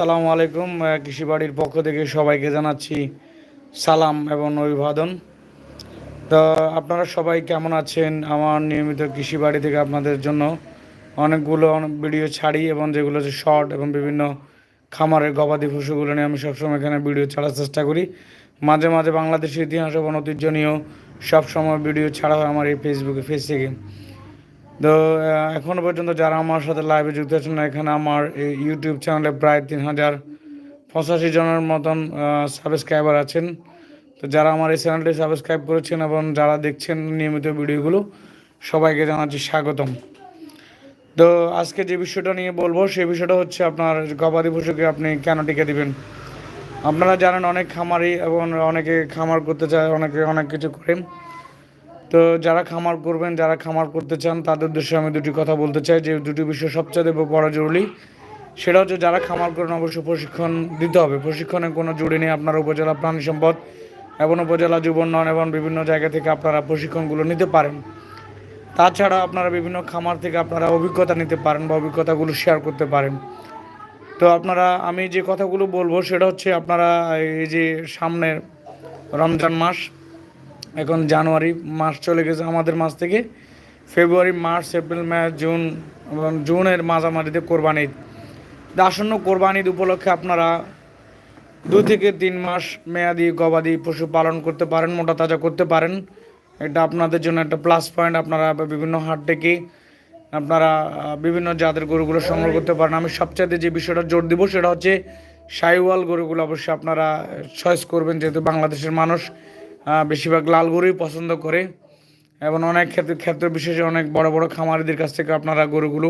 আসসালামু আলাইকুম কৃষি বাড়ির পক্ষ থেকে সবাইকে জানাচ্ছি সালাম এবং অভিবাদন। তো আপনারা সবাই কেমন আছেন? আমার নিয়মিত কৃষি বাড়ি থেকে আপনাদের জন্য অনেকগুলো ভিডিও ছাড়ি এবং যেগুলো হচ্ছে শর্ট এবং বিভিন্ন খামারের গবাদি পশুগুলো নিয়ে আমি সবসময় এখানে ভিডিও ছাড়ার চেষ্টা করি। মাঝে মাঝে বাংলাদেশের ইতিহাস এবং ঐতিহ্য নিয়েও সবসময় ভিডিও ছাড়া হয় আমার এই ফেসবুকে ফেস থেকে তো আহ, এখনও পর্যন্ত যারা আমার সাথে লাইভে যুক্ত আছেন এখানে আমার ইউটিউব চ্যানেলে প্রায় তিন হাজার পঁচাশি জনের মতন সাবস্ক্রাইবার আছেন। তো যারা আমার এই চ্যানেলটি সাবস্ক্রাইব করেছেন এবং যারা দেখছেন নিয়মিত ভিডিওগুলো সবাইকে জানাচ্ছি স্বাগতম। তো আজকে যে বিষয়টা নিয়ে বলব সেই বিষয়টা হচ্ছে আপনার গবাদি পশুকে আপনি কেন টিকে দিবেন? আপনারা জানেন অনেক খামারি এবং অনেকে খামার করতে চায় অনেকে অনেক কিছু করেন তো যারা খামার করবেন, যারা খামার করতে চান, তাদের উদ্দেশ্যে আমি দুটি কথা বলতে চাই। যে দুটি বিষয় সবচেয়ে বড় জরুরি, সেটা হচ্ছে যারা খামার করেন, অবশ্যই প্রশিক্ষণ দিতে হবে। প্রশিক্ষণে কোনো জুড়ে নেই, আপনার উপজেলা প্রাণী সম্পদ এবং উপজেলা যুব উন্নয়ন এবং বিভিন্ন জায়গা থেকে আপনারা প্রশিক্ষণগুলো নিতে পারেন। তাছাড়া আপনারা বিভিন্ন খামার থেকে আপনারা অভিজ্ঞতা নিতে পারেন বা অভিজ্ঞতাগুলো শেয়ার করতে পারেন। তো আপনারা, আমি যে কথাগুলো বলব, সেটা হচ্ছে আপনারা এই যে সামনের রমজান মাস এখন জানুয়ারি মাস চলে গেছে আমাদের মাস থেকে। February, March, April, May, June এবং জুনের মাঝামাঝিতে কোরবানি ঈদ। আসন্ন কোরবানি ঈদ উপলক্ষে আপনারা দুই থেকে তিন মাস মেয়াদি গবাদি পশু পালন করতে পারেন, মোটা তাজা করতে পারেন। এটা আপনাদের জন্য একটা প্লাস পয়েন্ট আপনারা বিভিন্ন হাট থেকে আপনারা বিভিন্ন জাতের গরুগুলো সংগ্রহ করতে পারেন। আমি সবচাইতে যে বিষয়টা জোর দিব সেটা হচ্ছে সাইওয়াল গরুগুলো অবশ্যই আপনারা চয়েস করবেন, যেহেতু বাংলাদেশের মানুষ। বেশিরভাগ লাল গরুই পছন্দ করে। এবং অনেক ক্ষেত্রে ক্ষেত্র বিশেষে অনেক বড় বড় খামারিদের কাছ থেকে আপনারা গরুগুলো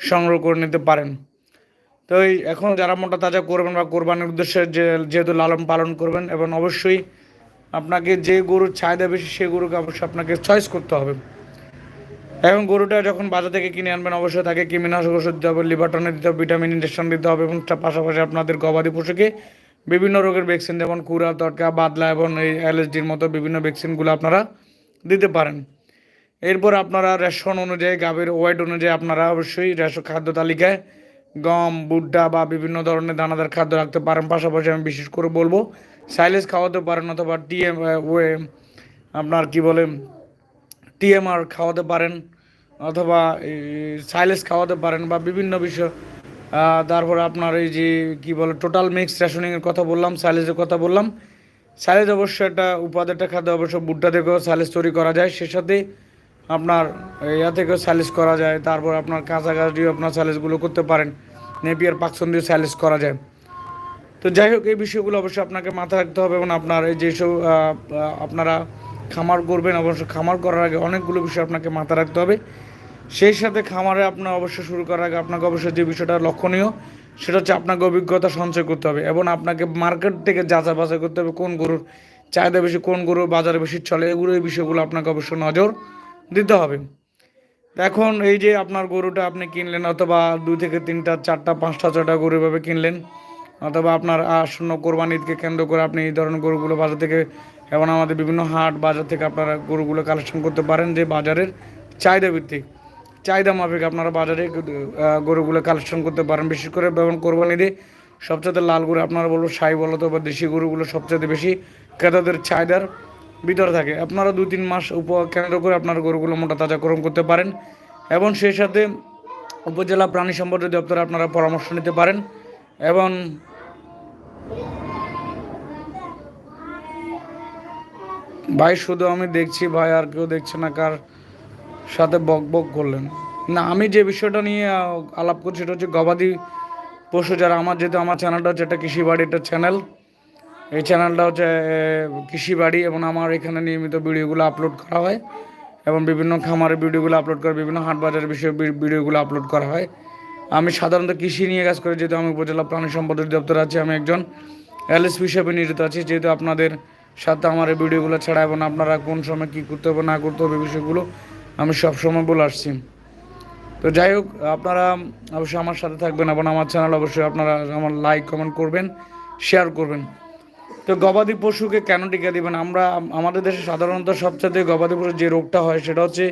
সংগ্রহ করে নিতে পারেন। তো এখন যারা মোটা তাজা করবেন বা কোরবানির উদ্দেশ্যে যে যেহেতু লালন পালন করবেন, এবং অবশ্যই আপনাকে যে গরুর চাহিদা বেশি সেই গরুকে অবশ্যই আপনাকে চয়েস করতে হবে। এবং গরুটা যখন বাজার থেকে কিনে আনবেন, অবশ্যই তাকে কৃমিনাশক ওষুধ দিতে হবে লিভারটনে দিতে হবে, ভিটামিন ইনজেকশন দিতে হবে, এবং পাশাপাশি আপনাদের গবাদি পশুকে বিভিন্ন রোগের ভ্যাকসিন যেমন কুড়া তটকা বাদলা এবং এই অ্যালার্জির মতো বিভিন্ন ভ্যাকসিনগুলো আপনারা দিতে পারেন। এরপর আপনারা রেশন অনুযায়ী, গাভীর ওয়েট অনুযায়ী আপনারা অবশ্যই রেশন খাদ্য তালিকায় গম, ভুট্টা বা বিভিন্ন ধরনের দানাদার খাদ্য রাখতে পারেন। পাশাপাশি আমি বিশেষ করে বলব সাইলেজ খাওয়াতে পারেন অথবা টিএম ওয়ে, আপনার কি বলে টিএমআর খাওয়াতে পারেন অথবা সাইলেজ খাওয়াতে পারেন বা বিভিন্ন বিষয় তারপরে আপনার এই যে কি বলে টোটাল মিক্স রেশনিংয়ের কথা বললাম সাইলেজের কথা বললাম। সাইলেজ অবশ্যই একটা উপাদেরটা খাদ্য, অবশ্য ভুট্টা থেকেও সাইলেজ তৈরি করা যায়। সে সাথে আপনার ইয়া থেকেও সাইলেজ করা যায়। তারপর আপনার কাঁচা গাছ দিয়েও আপনার সাইলেজগুলো করতে পারেন। নেপিয়ার পাকসন দিয়ে সাইলেজ করা যায়। তো যাই হোক, এই বিষয়গুলো অবশ্যই আপনাকে মাথায় রাখতে হবে এবং আপনার এই যেসব আপনারা খামার করবেন, অবশ্য খামার করার আগে অনেকগুলো বিষয় আপনাকে মাথায় রাখতে হবে। সেই সাথে খামারে আপনার অবশ্য শুরু করার আগে আপনাকে অবশ্যই যে বিষয়টা লক্ষণীয়, সেটা হচ্ছে আপনাকে অভিজ্ঞতা সঞ্চয় করতে হবে এবং আপনাকে মার্কেট থেকে যাচাই বাছাই করতে হবে, কোন গরুর চাহিদা বেশি, কোন গরুর বাজারে বেশি চলে, এগুলো এই বিষয়গুলো আপনাকে অবশ্যই নজর দিতে হবে। এখন এই যে আপনার গরুটা আপনি কিনলেন অথবা দুই থেকে তিনটা, চারটা, পাঁচটা ছটা গরু এভাবে কিনলেন, অথবা আপনার আসন্ন কোরবানি ঈদকে কেন্দ্র করে আপনি এই ধরনের গরুগুলো বাজার থেকে এবং আমাদের বিভিন্ন হাট বাজার থেকে আপনারা গরুগুলো কালেকশন করতে পারেন যে বাজারের চাহিদা ভিত্তিক চাহিদা মাফিক আপনারা বাজারে গরুগুলো কালেকশন করতে পারেন। বিশেষ করে এবং কোরবানি দিয়ে সবচেয়ে লাল গরু, আপনারা বলব সাই বলতো বা দেশি গরুগুলো সবচেয়ে বেশি ক্রেতাদের চাহিদার ভিতরে থাকে। আপনারা দুই তিন মাস উপ কেন্দ্র করে আপনার গরুগুলো মোটা তাজাকরণ করতে পারেন এবং সেই সাথে উপজেলা প্রাণী সম্পদ দপ্তরে আপনারা পরামর্শ নিতে পারেন এবং ভাই, শুধু আমি দেখছি, ভাই আর কেউ দেখছে না, কার সাথে বক বক করলেন। না আমি যে বিষয়টা নিয়ে আলাপ করছি সেটা হচ্ছে গবাদি পশু যারা আমার যেহেতু আমার চ্যানেলটা হচ্ছে একটা কৃষি বাড়ি একটা চ্যানেল। এই চ্যানেলটা হচ্ছে আহ, কৃষি বাড়ি এবং আমার এখানে নিয়মিত ভিডিওগুলো আপলোড করা হয় এবং বিভিন্ন খামারের ভিডিওগুলো আপলোড করা বিভিন্ন হাট বাজারের বিষয়ে ভিডিওগুলো আপলোড করা হয়। আমি সাধারণত কৃষি নিয়ে কাজ করি যেহেতু আমি উপজেলা প্রাণী সম্পদ অধিদপ্তর আছি আমি একজন এলএসপি হিসেবে নিয়োজিত আছি যেহেতু আপনাদের সাথে আমার এই ভিডিওগুলো ছাড়া এবং আপনারা কোন সময় কী করতে হবে না করতে হবে বিষয়গুলো আমি সব সময় বলে আসছি। তো যাই হোক, আপনারা অবশ্যই আমার সাথে থাকবেন এবং আমার চ্যানেল অবশ্যই আপনারা আমার লাইক কমেন্ট করবেন শেয়ার করবেন। তো গবাদি পশুকে কেন টিকা দিবেন? আমরা, আমাদের দেশে সাধারণত সবচেয়ে গবাদি পশুর যে রোগটা হয় সেটা হচ্ছে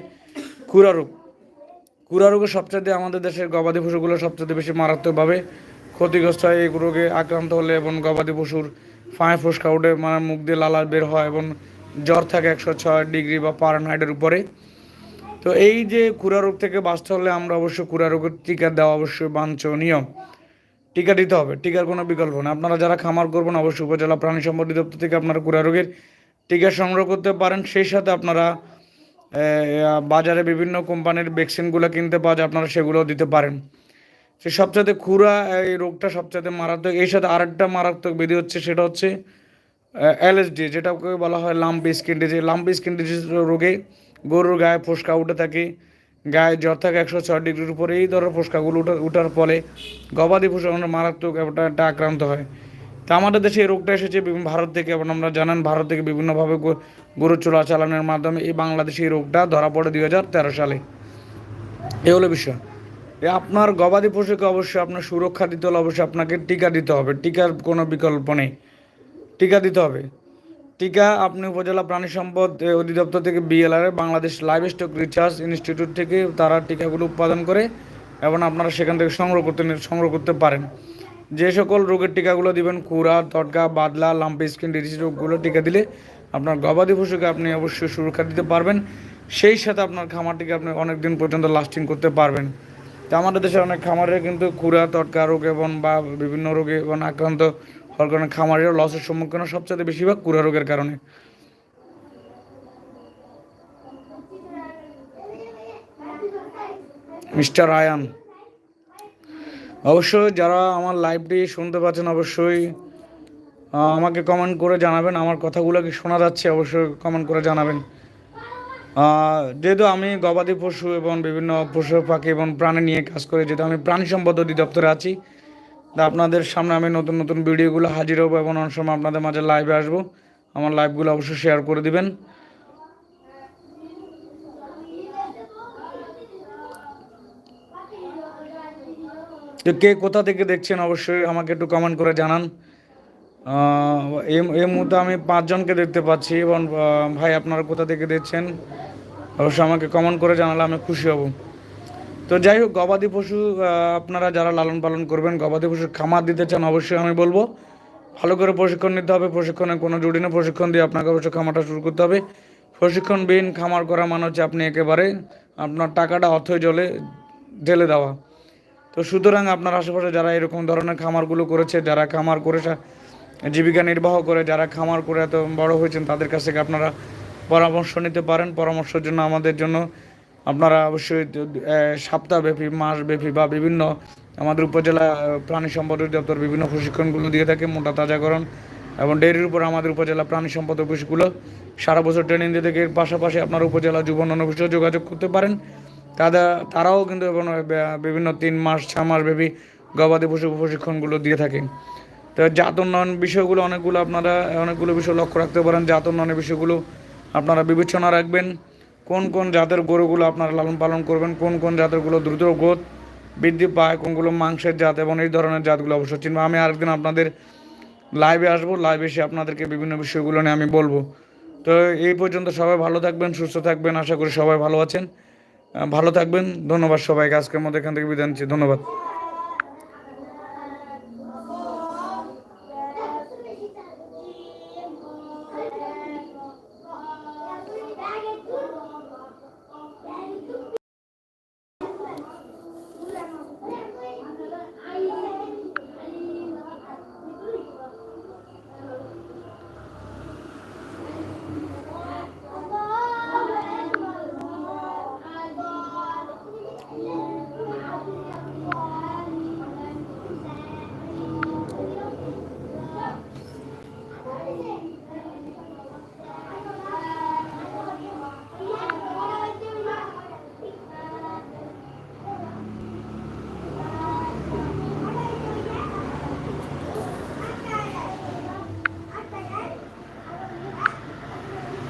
খুরা রোগ। খুরা রোগে সবচেয়ে আমাদের দেশের গবাদি পশুগুলো সবচেয়ে বেশি মারাত্মকভাবে ক্ষতিগ্রস্ত হয়। এই রোগে আক্রান্ত হলে এবং গবাদি পশুর ফাঁয়ে ফুসকা উঠে মানে মুখ দিয়ে লালা বের হয় এবং জ্বর থাকে একশো ছয় ডিগ্রি বা পারানহাইডের উপরে। তো এই যে কুড়া রোগ থেকে বাঁচতে হলে আমরা অবশ্য কুড়া রোগের টিকা দেওয়া অবশ্যই বাঞ্ছনীয়। টিকা দিতে হবে, টিকার কোনো বিকল্প নেই আপনারা যারা খামার করবেন, অবশ্যই উপজেলা প্রাণী সম্পদ দপ্তর থেকে আপনারা কুড়া রোগের টিকা সংগ্রহ করতে পারেন। সেই সাথে আপনারা বাজারে বিভিন্ন কোম্পানির ভ্যাকসিনগুলো কিনতে পাওয়া যায়, আপনারা সেগুলোও দিতে পারেন। সে সবচাইতে খুরা এই রোগটা সবচাইতে মারাত্মক। এর সাথে আরেকটা মারাত্মক বিধি হচ্ছে, সেটা হচ্ছে এলএসডি, যেটাকে বলা হয় lump skin disease. Lump skin disease রোগে গরুর গায়ে ফোসকা উঠে থাকে। গায়ে জ্বর থাকে একশো ছয় ডিগ্রির উপরে। এই ধরনের ফোসকাগুলো উঠা উঠার ফলে গবাদি পশু আমরা মারাত্মক একটা আক্রান্ত হয়। তা আমাদের দেশে এই রোগটা এসেছে বিভিন্ন ভারত থেকে, এবং আমরা জানেন ভারত থেকে বিভিন্নভাবে গরু চোরাচালানের মাধ্যমে এই বাংলাদেশে এই রোগটা ধরা পড়ে দুই হাজার তেরো সালে। এ হলো বিষয়। এ আপনার গবাদি পশুকে অবশ্যই আপনার সুরক্ষা দিতে হলে অবশ্যই আপনাকে টিকা দিতে হবে। টিকার কোনো বিকল্প নেই। টিকা দিতে হবে। টিকা আপনি উপজেলা প্রাণী সম্পদ অধিদপ্তর থেকে BLR, Bangladesh livestock research institute থেকে তারা টিকাগুলো উৎপাদন করে এবং আপনারা সেখান থেকে সংগ্রহ করতে সংগ্রহ করতে পারেন। যে সকল রোগের টিকাগুলো দিবেন কুড়া তটকা বাদলা, লাম্পি স্কিন ডিজিজ রোগগুলো টিকা দিলে আপনার গবাদি পশুকে আপনি অবশ্যই সুরক্ষা দিতে পারবেন। সেই সাথে আপনার খামারটিকে আপনি অনেক দিন পর্যন্ত লাস্টিং করতে পারবেন। তো আমাদের দেশে অনেক খামারে কিন্তু কুড়া তটকা রোগ এবং বা বিভিন্ন রোগে এবং আক্রান্ত হওয়ার কারণে খামারেরও লসের সম্মুখীন সবচেয়ে বেশিরভাগ কুড়া রোগের কারণে। মিস্টার আয়ান অবশ্যই যারা আমার লাইভটি শুনতে পাচ্ছেন, অবশ্যই আমাকে কমেন্ট করে জানাবেন। আমার কথাগুলো কি শোনা যাচ্ছে, অবশ্যই কমেন্ট করে জানাবেন। যেহেতু আমি গবাদি পশু এবং বিভিন্ন পশু, পাখি এবং প্রাণী নিয়ে কাজ করি, যেহেতু আমি প্রাণী সম্পদ অধিদপ্তরে আছি আপনাদের সামনে আমি নতুন নতুন ভিডিওগুলো হাজির হব এবং অনেক সময় আপনাদের মাঝে লাইভে আসব। আমার লাইভগুলো অবশ্যই শেয়ার করে দিবেন। তো কে কোথা থেকে দেখছেন অবশ্যই আমাকে একটু কমেন্ট করে জানান। এই মুহূর্তে আমি পাঁচজনকে দেখতে পাচ্ছি এবং ভাই আপনারা কোথা থেকে দেখছেন? অবশ্যই আমাকে কমেন্ট করে জানালে আমি খুশি হব। তো যাই হোক, গবাদি পশু আপনারা যারা লালন পালন করবেন, গবাদি পশুর খামার দিতে চান, অবশ্যই আমি বলব। ভালো করে প্রশিক্ষণ নিতে হবে, প্রশিক্ষণে কোনো জুড়ি না, প্রশিক্ষণ দিয়ে আপনাকে অবশ্যই খামারটা শুরু করতে হবে। প্রশিক্ষণবিহীন খামার করা মানে হচ্ছে আপনি একেবারে আপনার টাকাটা অথই জলে, ঢেলে দেওয়া। তো সুতরাং আপনার আশেপাশে যারা এরকম ধরনের খামারগুলো করেছে, যারা খামার করে জীবিকা নির্বাহ করে, যারা খামার করে এত বড় হয়েছেন, তাদের কাছ থেকে আপনারা পরামর্শ নিতে পারেন। পরামর্শের জন্য আমাদের জন্য আপনারা অবশ্যই সপ্তাহব্যাপী, মাসব্যাপী বা বিভিন্ন আমাদের উপজেলা প্রাণী সম্পদ অধিদপ্তর বিভিন্ন প্রশিক্ষণগুলো দিয়ে থাকে মোটা তাজাকরণ এবং ডেয়ারির উপর আমাদের উপজেলা প্রাণী সম্পদ অফিসগুলো সারা বছর ট্রেনিং দিয়ে থাকে পাশাপাশি আপনার উপজেলা যুব উন্নয়ন অফিসেও যোগাযোগ করতে পারেন। তাদের তারাও কিন্তু এবং বিভিন্ন তিন মাস ছ মাস ব্যাপী গবাদি পশু প্রশিক্ষণগুলো দিয়ে থাকে। তো জাত উন্নয়ন বিষয়গুলো অনেকগুলো আপনারা, অনেকগুলো বিষয় লক্ষ্য রাখতে পারেন। জাত উন্নয়নের বিষয়গুলো আপনারা বিবেচনা রাখবেন। কোন কোন জাতের গরুগুলো আপনারা লালন পালন করবেন, কোন কোন জাতেরগুলো দ্রুত গ্রোথ বৃদ্ধি পায়, কোনগুলো মাংসের জাত এবং এই ধরনের জাতগুলো অবশ্যই চিনবো। আমি আরেকদিন আপনাদের লাইভে আসব লাইভে এসে আপনাদেরকে বিভিন্ন বিষয়গুলো নিয়ে আমি বলব। তো এই পর্যন্ত সবাই ভালো থাকবেন, সুস্থ থাকবেন, আশা করি সবাই ভালো আছেন। ভালো থাকবেন, ধন্যবাদ সবাইকে। আজকের মধ্যে এখান থেকে বিদায় নিচ্ছি, ধন্যবাদ।